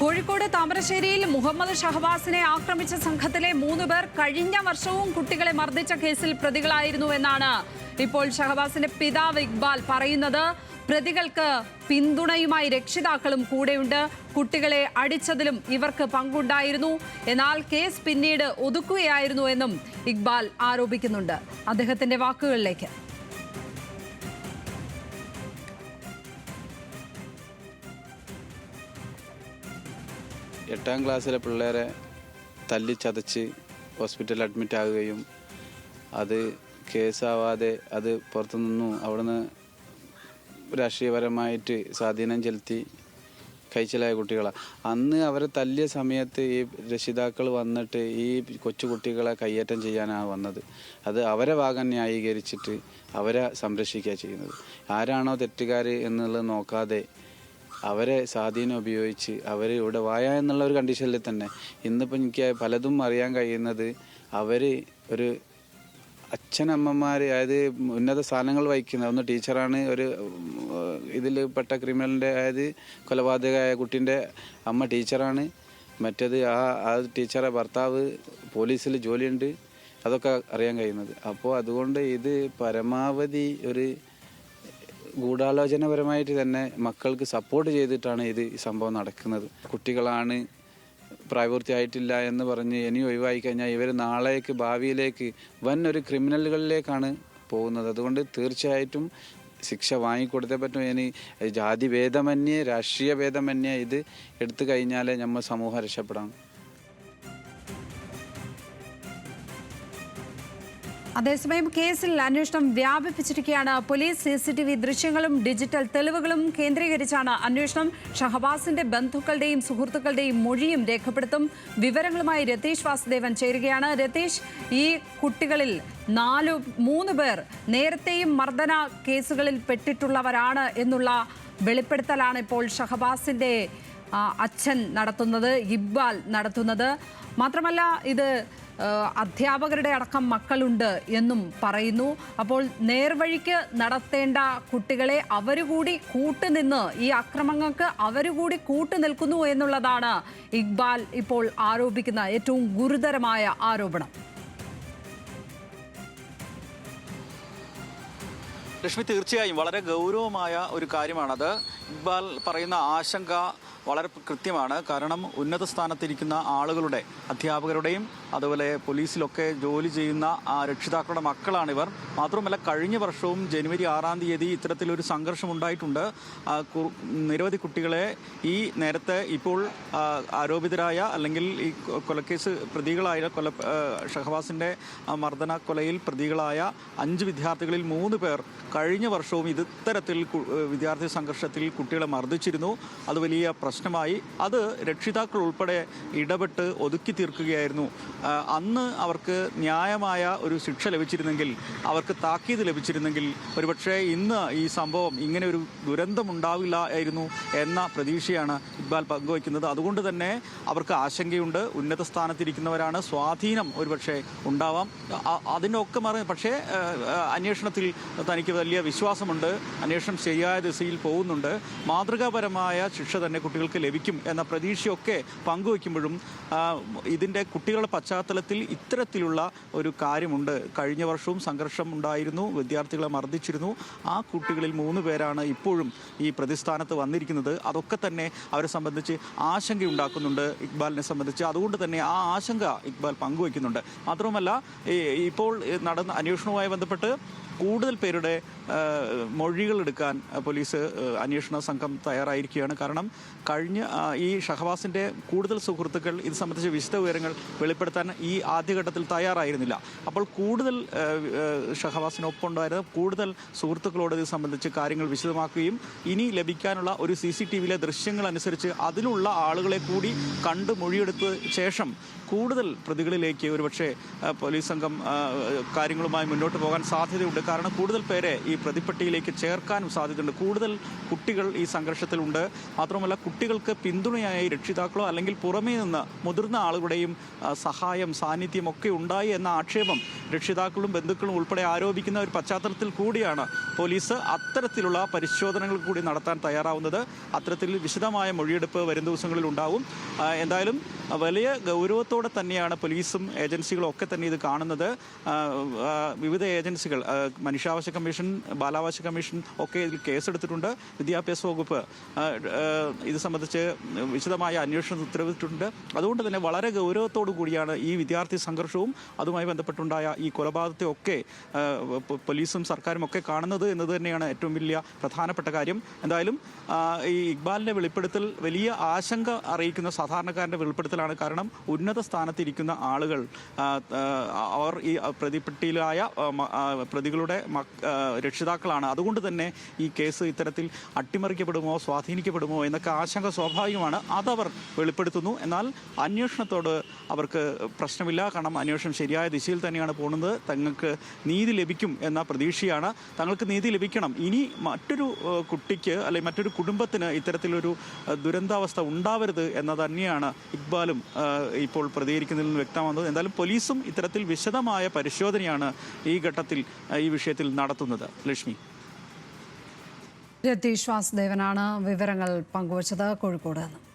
കോഴിക്കോട് താമരശ്ശേരിയിൽ മുഹമ്മദ് ഷഹബാസിനെ ആക്രമിച്ച സംഘത്തിലെ മൂന്ന് പേർ കഴിഞ്ഞ വർഷവും കുട്ടികളെ മർദ്ദിച്ച കേസിൽ പ്രതികളായിരുന്നുവെന്നാണ് ഇപ്പോൾ ഷഹബാസിന്റെ പിതാവ് ഇക്ബാൽ പറയുന്നത്. പ്രതികൾക്ക് പിന്തുണയുമായി രക്ഷിതാക്കളും കൂടെയുണ്ട്. കുട്ടികളെ അടിച്ചതിലും ഇവർക്ക് പങ്കുണ്ടായിരുന്നു. എന്നാൽ കേസ് പിന്നീട് ഒതുക്കുകയായിരുന്നു എന്നും ഇക്ബാൽ ആരോപിക്കുന്നുണ്ട്. അദ്ദേഹത്തിന്റെ വാക്കുകളിലേക്ക്. എട്ടാം ക്ലാസ്സിലെ പിള്ളേരെ തല്ലി ചതച്ച് ഹോസ്പിറ്റലിൽ അഡ്മിറ്റ് ആകുകയും അത് കേസാവാതെ അത് പുറത്തു നിന്നു അവിടുന്ന് രാഷ്ട്രീയപരമായിട്ട് സ്വാധീനം ചെലുത്തി കഴിച്ചിലായ കുട്ടികളാണ് അന്ന് അവരെ തല്ലിയ സമയത്ത് ഈ രക്ഷിതാക്കൾ വന്നിട്ട് ഈ കൊച്ചു കുട്ടികളെ കയ്യേറ്റം ചെയ്യാനാണ് വന്നത്. അത് അവരെ ഭാഗം ന്യായീകരിച്ചിട്ട് അവരെ സംരക്ഷിക്കുക ചെയ്യുന്നത്. ആരാണോ തെറ്റുകാർ എന്നുള്ളത് നോക്കാതെ അവരെ സ്വാധീനം ഉപയോഗിച്ച് അവർ ഇവിടെ വായ എന്നുള്ള ഒരു കണ്ടീഷനിൽ തന്നെ ഇന്നിപ്പോൾ എനിക്ക് പലതും അറിയാൻ കഴിയുന്നത് അവർ ഒരു അച്ഛനമ്മമാർ അതായത് ഉന്നത സ്ഥാനങ്ങൾ വഹിക്കുന്ന ഒന്ന് ടീച്ചറാണ് ഒരു ഇതിൽ പെട്ട ക്രിമിനലിന്റെ അതായത് കൊലപാതകമായ കുട്ടീന്റെ അമ്മ ടീച്ചറാണ്. മറ്റേത് ആ ആ ടീച്ചറെ ഭർത്താവ് പോലീസിൽ ജോലിയുണ്ട്. അതൊക്കെ അറിയാൻ കഴിയുന്നത്. അപ്പോൾ അതുകൊണ്ട് ഇത് പരമാവധി ഒരു ഗൂഢാലോചനപരമായിട്ട് തന്നെ മക്കൾക്ക് സപ്പോർട്ട് ചെയ്തിട്ടാണ് ഇത് ഈ സംഭവം നടക്കുന്നത്. കുട്ടികളാണ് പ്രായപൂർത്തിയായിട്ടില്ല എന്ന് പറഞ്ഞ് ഇനി ഒഴിവായി കഴിഞ്ഞാൽ ഇവർ നാളേക്ക് ഭാവിയിലേക്ക് വൻ ഒരു ക്രിമിനലുകളിലേക്കാണ് പോകുന്നത്. അതുകൊണ്ട് തീർച്ചയായിട്ടും ശിക്ഷ വാങ്ങിക്കൊടുത്തേ പറ്റും. ഇനി ജാതി ഭേദമന്യേ രാഷ്ട്രീയ ഭേദമന്യേ ഇത് എടുത്തു കഴിഞ്ഞാലേ നമ്മൾ സമൂഹം രക്ഷപ്പെടാം. അതേസമയം കേസിൽ അന്വേഷണം വ്യാപിപ്പിച്ചിരിക്കുകയാണ്. Police C C T V ദൃശ്യങ്ങളും ഡിജിറ്റൽ തെളിവുകളും കേന്ദ്രീകരിച്ചാണ് അന്വേഷണം. ഷഹബാസിന്റെ ബന്ധുക്കളുടെയും സുഹൃത്തുക്കളുടെയും മൊഴിയും രേഖപ്പെടുത്തും. വിവരങ്ങളുമായി രതീഷ് വാസുദേവൻ ചേരുകയാണ്. രതീഷ് ഈ കുട്ടികളിൽ നാലു മൂന്ന് പേർ നേരത്തെയും മർദ്ദന കേസുകളിൽ പെട്ടിട്ടുള്ളവരാണ് എന്നുള്ള വെളിപ്പെടുത്തലാണ് ഇപ്പോൾ ഷഹബാസിന്റെ അച്ഛൻ നടത്തുന്നത് ഇബ്ബാൽ നടത്തുന്നത്. മാത്രമല്ല ഇത് അധ്യാപകരുടെ അടക്കം മക്കളുണ്ട് എന്നും പറയുന്നു. അപ്പോൾ നേർവഴിക്ക് നടത്തേണ്ട കുട്ടികളെ അവരുകൂടി കൂട്ടുനിന്ന് ഈ അക്രമങ്ങൾക്ക് അവരുകൂടി കൂട്ടു നിൽക്കുന്നു എന്നുള്ളതാണ് ഇക്ബാൽ ഇപ്പോൾ ആരോപിക്കുന്ന ഏറ്റവും ഗുരുതരമായ ആരോപണം. ലക്ഷ്മി തീർച്ചയായും വളരെ ഗൗരവമായ ഒരു കാര്യമാണത്. ഇക്ബാൽ പറയുന്ന ആശങ്ക വളരെ കൃത്യമാണ്. കാരണം ഉന്നത സ്ഥാനത്തിരിക്കുന്ന ആളുകളുടെ അധ്യാപകരുടെയും അതുപോലെ പോലീസിലൊക്കെ ജോലി ചെയ്യുന്ന ആ രക്ഷിതാക്കളുടെ മക്കളാണിവർ. മാത്രമല്ല കഴിഞ്ഞ വർഷവും ജനുവരി ആറാം തീയതി ഇത്തരത്തിലൊരു സംഘർഷം ഉണ്ടായിട്ടുണ്ട്. നിരവധി കുട്ടികളെ ഈ നേരത്തെ ഇപ്പോൾ ആരോപിതരായ അല്ലെങ്കിൽ ഈ കൊലക്കേസ് പ്രതികളായ കൊല ഷഹബാസിന്റെ മർദ്ദന കൊലയിൽ പ്രതികളായ അഞ്ച് വിദ്യാർത്ഥികളിൽ മൂന്ന് പേർ കഴിഞ്ഞ വർഷവും ഇത് ഇത്തരത്തിൽ വിദ്യാർത്ഥി സംഘർഷത്തിൽ കുട്ടികളെ മർദ്ദിച്ചിരുന്നു. അത് വലിയ പ്രശ്നമായി. അത് രക്ഷിതാക്കൾ ഉൾപ്പെടെ ഇടപെട്ട് ഒതുക്കി തീർക്കുകയായിരുന്നു. അന്ന് അവർക്ക് ന്യായമായ ഒരു ശിക്ഷ ലഭിച്ചിരുന്നെങ്കിൽ അവർക്ക് താക്കീത് ലഭിച്ചിരുന്നെങ്കിൽ ഒരുപക്ഷെ ഇന്ന് ഈ സംഭവം ഇങ്ങനെ ഒരു ദുരന്തം ഉണ്ടാവില്ലായിരുന്നു എന്ന പ്രതീക്ഷയാണ് ഇക്ബാൽ പങ്കുവയ്ക്കുന്നത്. അതുകൊണ്ട് തന്നെ അവർക്ക് ആശങ്കയുണ്ട്. ഉന്നത സ്ഥാനത്തിരിക്കുന്നവരാണ്. സ്വാധീനം ഒരുപക്ഷെ ഉണ്ടാവാം. അതിനൊക്കെ മറി പക്ഷേ അന്വേഷണത്തിൽ തനിക്ക് വലിയ വിശ്വാസമുണ്ട്. അന്വേഷണം ശരിയായ ദിശയിൽ പോകുന്നുണ്ട്. മാതൃകാപരമായ ശിക്ഷ തന്നെ കുട്ടികൾക്ക് ലഭിക്കും എന്ന പ്രതീക്ഷയൊക്കെ പങ്കുവയ്ക്കുമ്പോഴും ഇതിന്റെ കുട്ടികളുടെ പശ്ചാത്തലത്തിൽ ഇത്തരത്തിലുള്ള ഒരു കാര്യമുണ്ട്. കഴിഞ്ഞ വർഷവും സംഘർഷം ഉണ്ടായിരുന്നു വിദ്യാർത്ഥികളെ മർദ്ദിച്ചിരുന്നു. ആ കുട്ടികളിൽ മൂന്ന് പേരാണ് ഇപ്പോഴും ഈ പ്രതിസ്ഥാനത്ത് വന്നിരിക്കുന്നത്. അതൊക്കെ തന്നെ അവരെ സംബന്ധിച്ച് ആശങ്കയുണ്ടാക്കുന്നുണ്ട് ഇക്ബാലിനെ സംബന്ധിച്ച്. അതുകൊണ്ട് തന്നെ ആ ആശങ്ക ഇക്ബാൽ പങ്കുവയ്ക്കുന്നുണ്ട്. മാത്രവുമല്ല ഇപ്പോൾ നടന്ന അന്വേഷണവുമായി ബന്ധപ്പെട്ട് കൂടുതൽ പേരുടെ മൊഴികൾ എടുക്കാൻ പോലീസ് ആ, അന്വേഷണ സംഘം തയ്യാറായിരിക്കുകയാണ്. കാരണം കഴിഞ്ഞ ഈ ഷഹബാസിന്റെ കൂടുതൽ സുഹൃത്തുക്കൾ ഇത് സംബന്ധിച്ച വിശദ വിവരങ്ങൾ വെളിപ്പെടുത്താൻ ഈ ആദ്യഘട്ടത്തിൽ തയ്യാറായിരുന്നില്ല. അപ്പോൾ കൂടുതൽ ആ, ആ, ഷഹബാസിനൊപ്പം ഉണ്ടായിരുന്ന കൂടുതൽ സുഹൃത്തുക്കളോട് ഇത് സംബന്ധിച്ച് കാര്യങ്ങൾ വിശദമാക്കുകയും ഇനി ലഭിക്കാനുള്ള ഒരു സി സി ടി വിയിലെ ദൃശ്യങ്ങൾ അനുസരിച്ച് അതിലുള്ള ആളുകളെ കൂടി കണ്ട് മൊഴിയെടുത്ത ശേഷം കൂടുതൽ പ്രതികളിലേക്ക് ഒരുപക്ഷെ പോലീസ് സംഘം കാര്യങ്ങളുമായി മുന്നോട്ട് പോകാൻ സാധ്യതയുണ്ട്. കാരണം കൂടുതൽ പേരെ ഈ പ്രതിപ്പട്ടിയിലേക്ക് ചേർക്കാനും സാധ്യതയുണ്ട്. കൂടുതൽ കുട്ടികൾ ഈ സംഘർഷത്തിലുണ്ട്. മാത്രമല്ല കുട്ടികൾക്ക് പിന്തുണയായി രക്ഷിതാക്കളോ അല്ലെങ്കിൽ പുറമേ നിന്ന് മുതിർന്ന ആളുകളുടെയും സഹായം സാന്നിധ്യം ഒക്കെ ഉണ്ടായി എന്ന ആക്ഷേപം രക്ഷിതാക്കളും ബന്ധുക്കളും ഉൾപ്പെടെ ആരോപിക്കുന്ന ഒരു പശ്ചാത്തലത്തിൽ കൂടിയാണ് പോലീസ് അത്തരത്തിലുള്ള പരിശോധനകൾ കൂടി നടത്താൻ തയ്യാറാവുന്നത്. അത്തരത്തിൽ വിശദമായ മൊഴിയെടുപ്പ് വരും ദിവസങ്ങളിൽ ഉണ്ടാവും. എന്തായാലും വലിയ ഗൗരവത്തോടെ തന്നെയാണ് പോലീസും ഏജൻസികളും ഒക്കെ തന്നെ ഇത് കാണുന്നത്. വിവിധ ഏജൻസികൾ മനുഷ്യാവകാശ കമ്മീഷൻ ബാലാവകാശ കമ്മീഷൻ ഒക്കെ ഇതിൽ കേസെടുത്തിട്ടുണ്ട്. വിദ്യാഭ്യാസ വകുപ്പ് ഇത് സംബന്ധിച്ച് വിശദമായ അന്വേഷണം ഉത്തരവിട്ടിട്ടുണ്ട്. അതുകൊണ്ട് തന്നെ വളരെ ഗൗരവത്തോടു കൂടിയാണ് ഈ വിദ്യാർത്ഥി സംഘർഷവും അതുമായി ബന്ധപ്പെട്ടുണ്ടായ ഈ കൊലപാതകത്തെ ഒക്കെ പോലീസും സർക്കാരും ഒക്കെ കാണുന്നത് എന്നത് തന്നെയാണ് ഏറ്റവും വലിയ പ്രധാനപ്പെട്ട കാര്യം. എന്തായാലും ഈ ഇക്ബാലിന്റെ വെളിപ്പെടുത്തൽ വലിയ ആശങ്ക അറിയിക്കുന്ന സാധാരണക്കാരന്റെ വെളിപ്പെടുത്തലാണ് കാരണം ഉന്നത സ്ഥാനത്തിരിക്കുന്ന ആളുകൾ അവർ ഈ പ്രതിപ്പെട്ടിയിലായ പ്രതികളുടെ രക്ഷിതാക്കളാണ്. അതുകൊണ്ട് തന്നെ ഈ കേസ് ഇത്തരത്തിൽ അട്ടിമറിക്കപ്പെടുമോ സ്വാധീനിക്കപ്പെടുമോ എന്നൊക്കെ ആശങ്ക സ്വാഭാവികമാണ്. അതവർ വെളിപ്പെടുത്തുന്നു. എന്നാൽ അന്വേഷണത്തോട് അവർക്ക് പ്രശ്നമില്ല. കാരണം അന്വേഷണം ശരിയായ ദിശയിൽ തന്നെയാണ് പോകുന്നത്. തങ്ങൾക്ക് നീതി ലഭിക്കും എന്ന പ്രതീക്ഷയാണ്. തങ്ങൾക്ക് നീതി ലഭിക്കണം. ഇനി മറ്റൊരു കുട്ടിക്ക് അല്ലെങ്കിൽ മറ്റൊരു കുടുംബത്തിന് ഇത്തരത്തിലൊരു ദുരന്താവസ്ഥ ഉണ്ടാവരുത് എന്ന് തന്നെയാണ് ഇക്ബാലും ഏഹ്, ഇപ്പോൾ പ്രതികരിക്കുന്നതിൽ നിന്ന് വ്യക്തമാകുന്നത് എന്തായാലും പോലീസും ഇത്തരത്തിൽ വിശദമായ പരിശോധനയാണ് ഈ ഘട്ടത്തിൽ ഈ വിഷയത്തിൽ നടത്തുന്നത്. ലക്ഷ്മി. രതീഷ് വാസുദേവനാണ് വിവരങ്ങൾ പങ്കുവച്ചത്. കോഴിക്കോട് നിന്ന്.